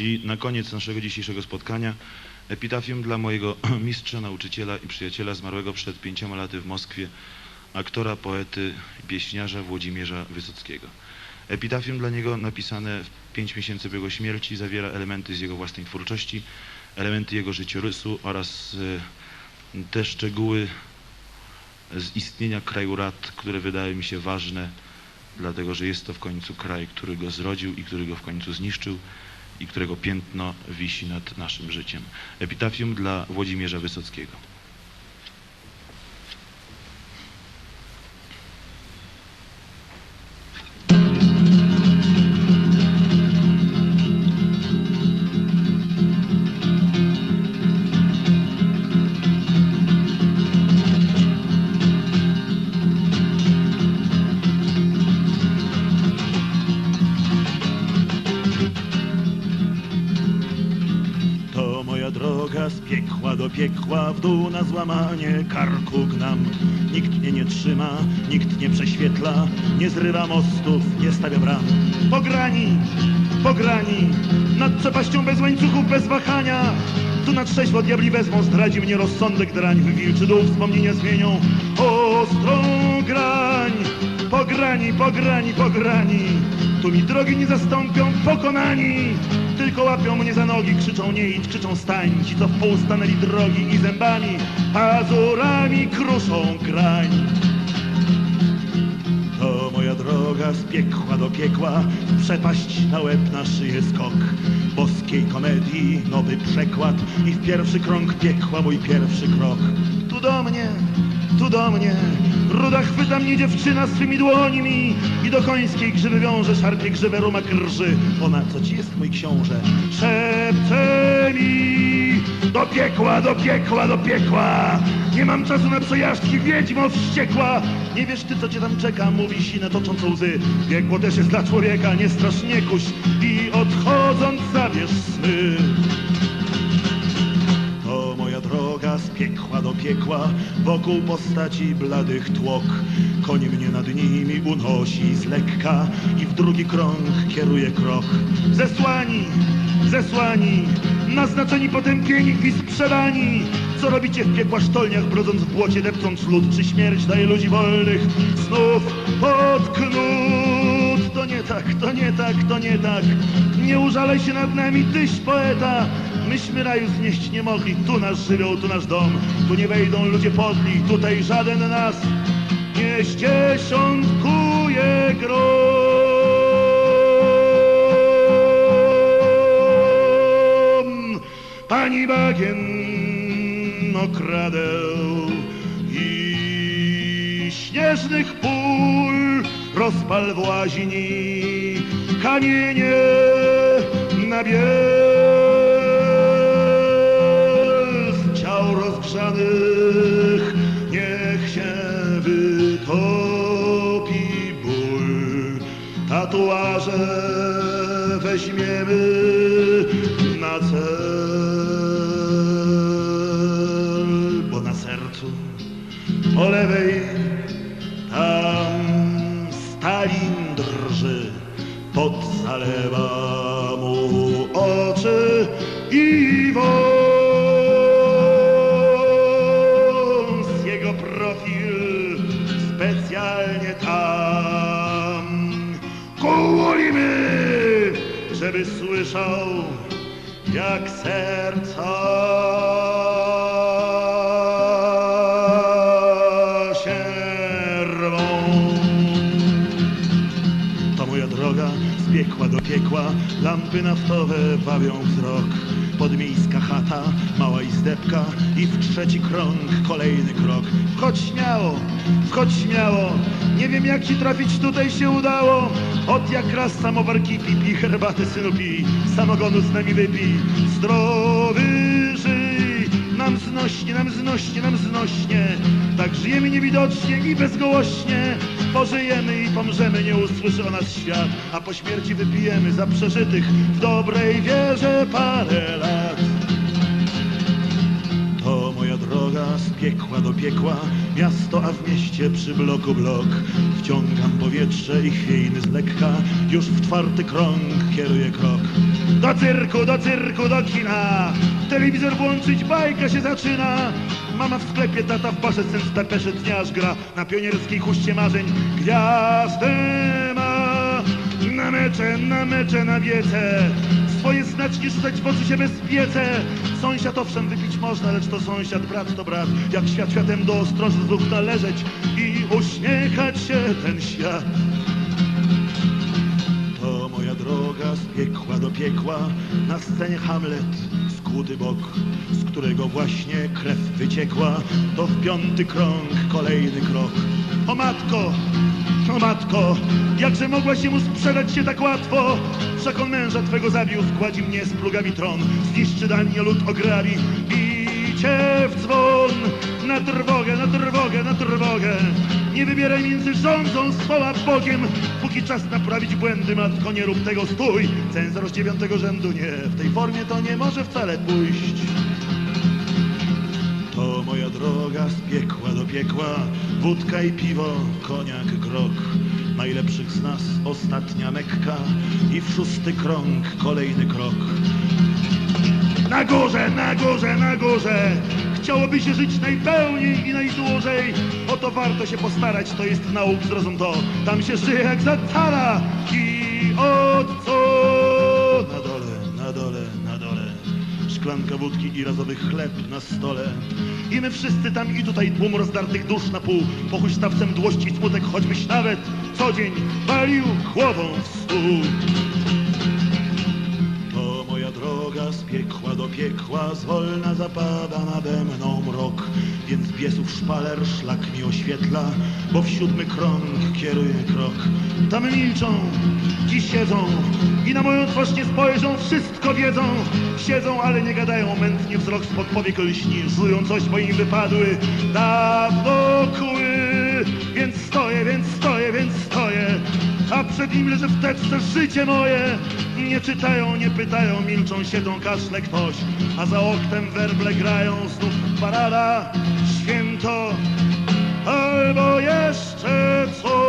I na koniec naszego dzisiejszego spotkania epitafium dla mojego mistrza, nauczyciela i przyjaciela zmarłego przed pięcioma laty w Moskwie, aktora, poety pieśniarza Włodzimierza Wysockiego. Epitafium dla niego napisane w pięć miesięcy po jego śmierci zawiera elementy z jego własnej twórczości, elementy jego życiorysu oraz e, te szczegóły z istnienia kraju rad, które wydają mi się ważne, dlatego że jest to w końcu kraj, który go zrodził i który go w końcu zniszczył i którego piętno wisi nad naszym życiem. Epitafium dla Włodzimierza Wysockiego. Do piekła, w dół na złamanie karku gnam. Nikt mnie nie trzyma, nikt nie prześwietla, nie zrywa mostów, nie stawia bram. Pograni, pograni, nad przepaścią bez łańcuchów, bez wahania. Tu na trzeźwo diabli wezmą, zdradzi mnie rozsądek drań, w wilczy dół wspomnienia zmienią ostrą grań. Pograni, pograni, pograni, tu mi drogi nie zastąpią, pokonani. Tylko łapią mnie za nogi, krzyczą nie idź, krzyczą stań. Ci co w pół stanęli drogi i zębami, pazurami kruszą grań. To moja droga z piekła do piekła, przepaść na łeb na szyję skok. Boskiej komedii nowy przekład i w pierwszy krąg piekła mój pierwszy krok. Tu do mnie, tu do mnie, ruda chwyta mnie dziewczyna swymi dłońmi i do końskiej grzywy wiąże, szarpie grzywę rumak rży. Ona, co ci jest mój książę, szepcze mi do piekła, do piekła, do piekła. Nie mam czasu na przejażdżki, wiedźmo wściekła. Nie wiesz ty, co cię tam czeka, mówi sine toczące łzy. Piekło też jest dla człowieka, nie strasz, nie kuś i odchodząc zabierz sny. Piekła do piekła, wokół postaci bladych tłok. Koń mnie nad nimi unosi z lekka i w drugi krąg kieruje krok. Zesłani, zesłani, naznaczeni potępieni i sprzedani. Co robicie w piekła sztolniach, brodząc w błocie, depcząc lód, czy śmierć daje ludzi wolnych znów pod knut? To nie tak, to nie tak, to nie tak. Nie użalej się nad nami, tyś poeta. Myśmy raju znieść nie mogli, tu nasz żywioł, tu nasz dom. Tu nie wejdą ludzie podli, tutaj żaden nas nie ściesiątkuje grom. Pani bagien okradeł i śnieżnych pól rozpal w łaźni kamienie na biel sercu po lewej tam Stalin drży, pot zalewa mu oczy i wąs. Jego profil specjalnie tam. Kułolimy, żeby słyszał jak serca z piekła do piekła, lampy naftowe wabią wzrok. Podmiejska chata, mała izdebka i w trzeci krąg kolejny krok. Wchodź śmiało, wchodź śmiało, nie wiem jak ci trafić tutaj się udało. Od jak raz samowar kipi, pi herbatę synu pij, samogonu z nami wypij. Zdrowy żyj, nam znośnie, nam znośnie, nam znośnie. Tak żyjemy niewidocznie i bezgołośnie. Pożyjemy i pomrzemy, nie usłyszy o nas świat. A po śmierci wypijemy za przeżytych w dobrej wierze parę lat. To moja droga z piekła do piekła, miasto, a w mieście przy bloku blok. Wciągam powietrze i chwiejny z lekka, już w czwarty krąg kieruję krok. Do cyrku, do cyrku, do kina. Telewizor włączyć, bajka się zaczyna. Mama w sklepie, tata w barze, syn z pepeszy dniarz gra. Na pionierskiej huście marzeń gwiazdę ma. Na mecze, na mecze, na wiece. Swoje znaczki rzucać w oczy się bezpiece. Sąsiad owszem wypić można, lecz to sąsiad, brat to brat. Jak świat światem do ostrożnych należeć i uśmiechać się ten świat. To moja droga z piekła do piekła, na scenie Hamlet, skuty bok, z którego właśnie krew wyciekła, to w piąty krąg kolejny krok. O matko, o matko, jakże mogła się mu sprzedać się tak łatwo? Wszak on męża twego zabił, wkładzi mnie z plugami tron, zniszczy danie lud ograbi i cię w dzwon. Na trwogę, na trwogę, na trwogę. Nie wybieraj między rządzą swą a Bogiem, póki czas naprawić błędy, matko, nie rób tego, stój. Cenzor z dziewiątego rzędu, nie, w tej formie to nie może wcale pójść. To moja droga z piekła do piekła, wódka i piwo, koniak, grog. Najlepszych z nas ostatnia Mekka i w szósty krąg kolejny krok. Na górze, na górze, na górze Chciałoby się żyć najpełniej i najdłużej. O to warto się postarać, to jest nauk, zrozum to. Tam się żyje jak za cara I od co? Na dole, na dole, na dole. Szklanka wódki i razowy chleb na stole. I my wszyscy tam i tutaj tłum rozdartych dusz na pół. Po huśtawce mdłości i smutek choćbyś nawet Co dzień walił głową w stół z piekła do piekła, zwolna zapada nade mną mrok, więc biesów szpaler szlak mi oświetla, bo w siódmy krąg kieruję krok. Tam milczą, dziś siedzą i na moją twarz nie spojrzą, wszystko wiedzą. Siedzą, ale nie gadają, mętnie wzrok spod powiek lśni, żują coś, bo im wypadły dawno kły. Więc stoję, więc stoję, więc stoję, a przed nim leży w teczce życie moje. Nie czytają, nie pytają, milczą, siedzą, kaszle ktoś, a za oknem werble grają, znów parada, święto, albo jeszcze coś.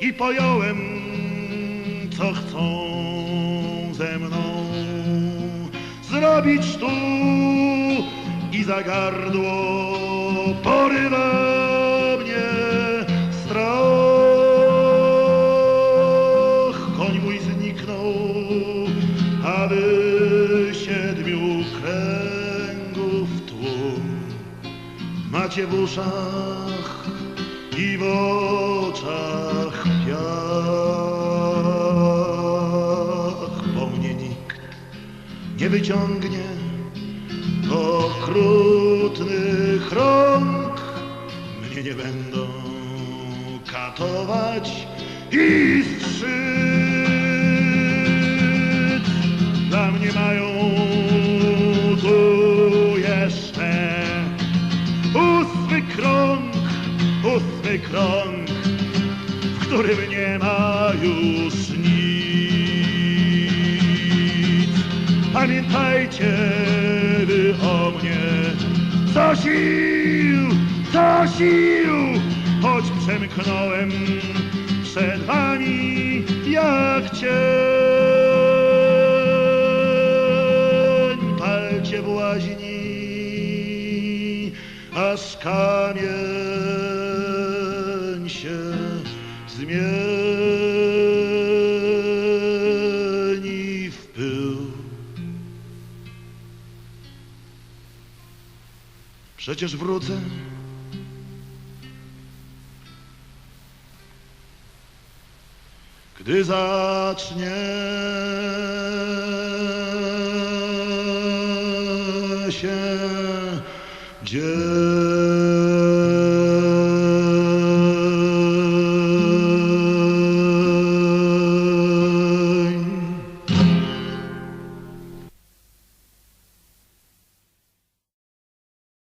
I pojąłem, co chcą ze mną zrobić tu i za gardło porywa mnie strach. Koń mój zniknął, aby siedmiu kręgów tłum macie w uszach i w oczach piach, bo mnie nikt nie wyciągnie okrutnych rąk. Mnie nie będą katować i strzyc. Dla mnie mają tu jeszcze ósmy krąg, ósmy krąg, w którym nie ma już nic. Pamiętajcie wy o mnie, co sił, co sił, choć przemknąłem przed wami jak cień. Palcie w łaźni, aż kamień Przecież wrócę. Gdy zacznie się dzień.